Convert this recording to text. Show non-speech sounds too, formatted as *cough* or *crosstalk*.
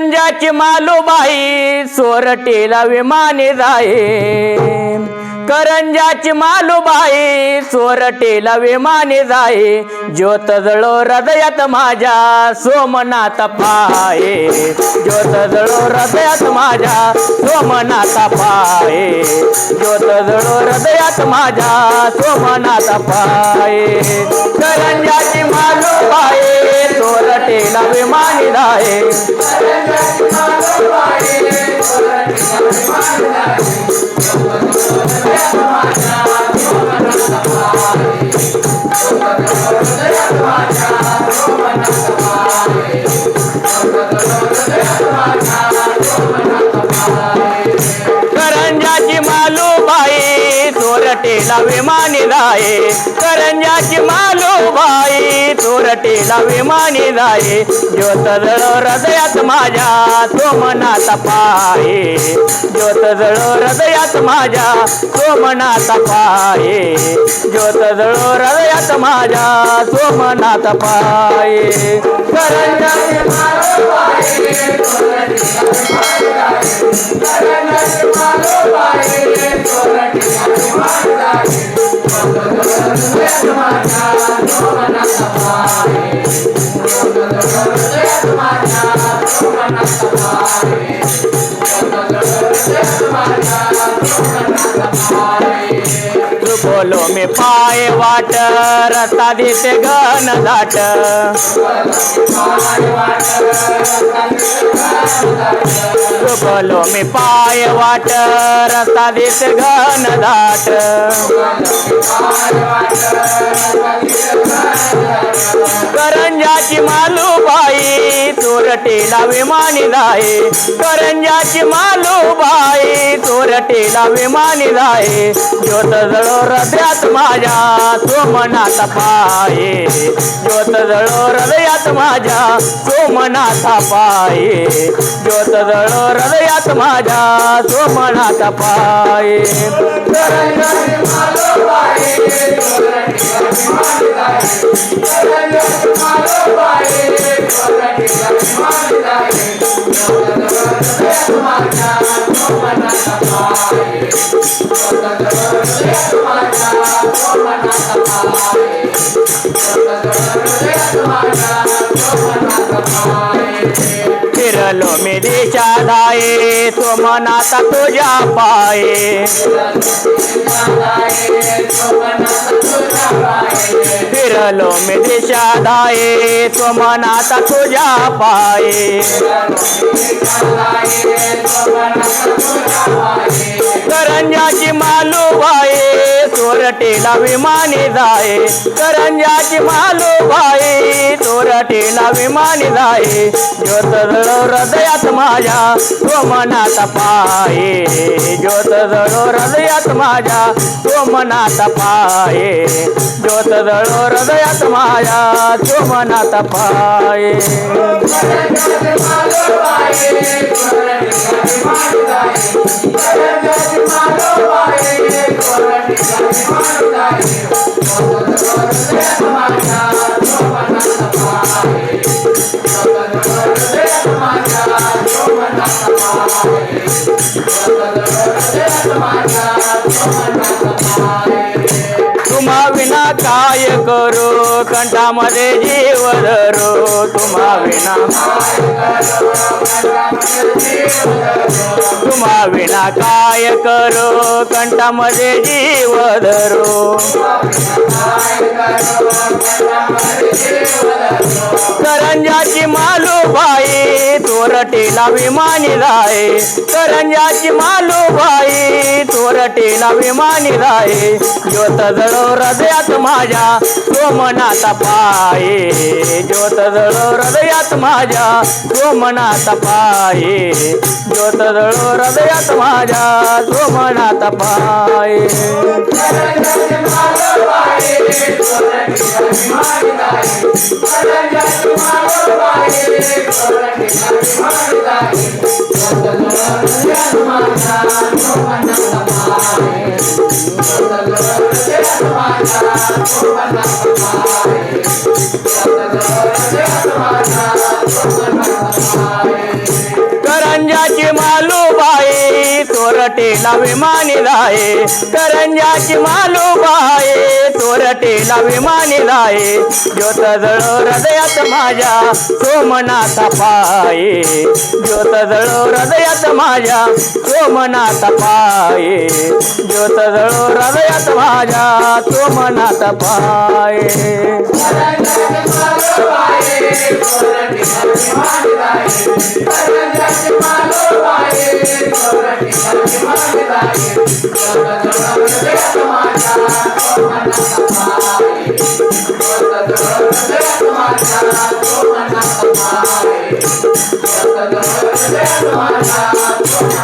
करंजाची मालूबाई सोरटेला विमाने जाये करंजाची मालूबाई सोरटेला विमाने जाये ज्योत जळो हृदयात माझ्या सोमनाथ पाये. ज्योत जळो हृदयात माझ्या सोमनाथ पाये. ज्योत जळो हृदयात माझ्या सोमनाथ पाये. करंजाची मालोबाई सोरटेला विमाने जाये करंजाची चोरटेला विमानी जाये करंजाची मालोबाई चोरटेला विमानी जाये ज्योत जळो हृदयात माझ्या सोमनाथ पाये. ज्योत जळो हृदयात माझ्या सोमनाथ पाये. ज्योत जळो हृदयात माझ्या सोमनाथ पाये. करंजाची बोलो मी पाय वाट रस्ता देते घन दाट बोलो मी पाय वाट रस्ता देते घन दाट करंजाची मालूबाई चोरटेला विमानी जाये करंजाची मालूबाई चोरटेला विमानी जाये ज्योत जळो हृदयात माझ्या तो मनात पाये ज्योत जळो हृदयात माझ्या तो सोमनाथ पाये ज्योत जळो हृदयात माझ्या तो मनात पाये करंजाची फिरलो मी देशा धाये सोमनाथ तुझ्या पाये फिरलो मी देशा धाये सोमनाथ तुझ्या पाये करंजाची मालूबाई चोरटेला विमानी जाये करंजाची मालूबाई चोरटेला विमानी जाये ज्योत जळो हृदयात माझ्या मनात पाये ज्योत जळो हृदयात माझ्या मनात पाये ज्योत जळो हृदयात माझ्या मनात पाये Thank you. काय करू कंठामध्ये जीव धरू तुम्हा विना तुम्हा विना काय करू कंठामध्ये जीव धरू करंजाची मालूबाई तोरटेला विमानी जाये करंजाची मालूबाई तोरटेला विमानी जाये ज्योत जळो हृदयात माझ्या तो मनाचा पाये. ज्योत जळो हृदयात माझ्या तो मनाचा पाये. ज्योत जळो हृदयात माझ्या तो मनाचा पाये. *laughs* माझा तोरटेला विमानी आहे करंजाची मालोबा आहे तोरटेला विमानी जाये ज्योत जळो हृदयात माझ्या सोमनाथ पाये. ज्योत जळो हृदयात माझ्या सोमनाथ पाये. ज्योत जळो हृदयात माझ्या सोमनाथ पाये. माझा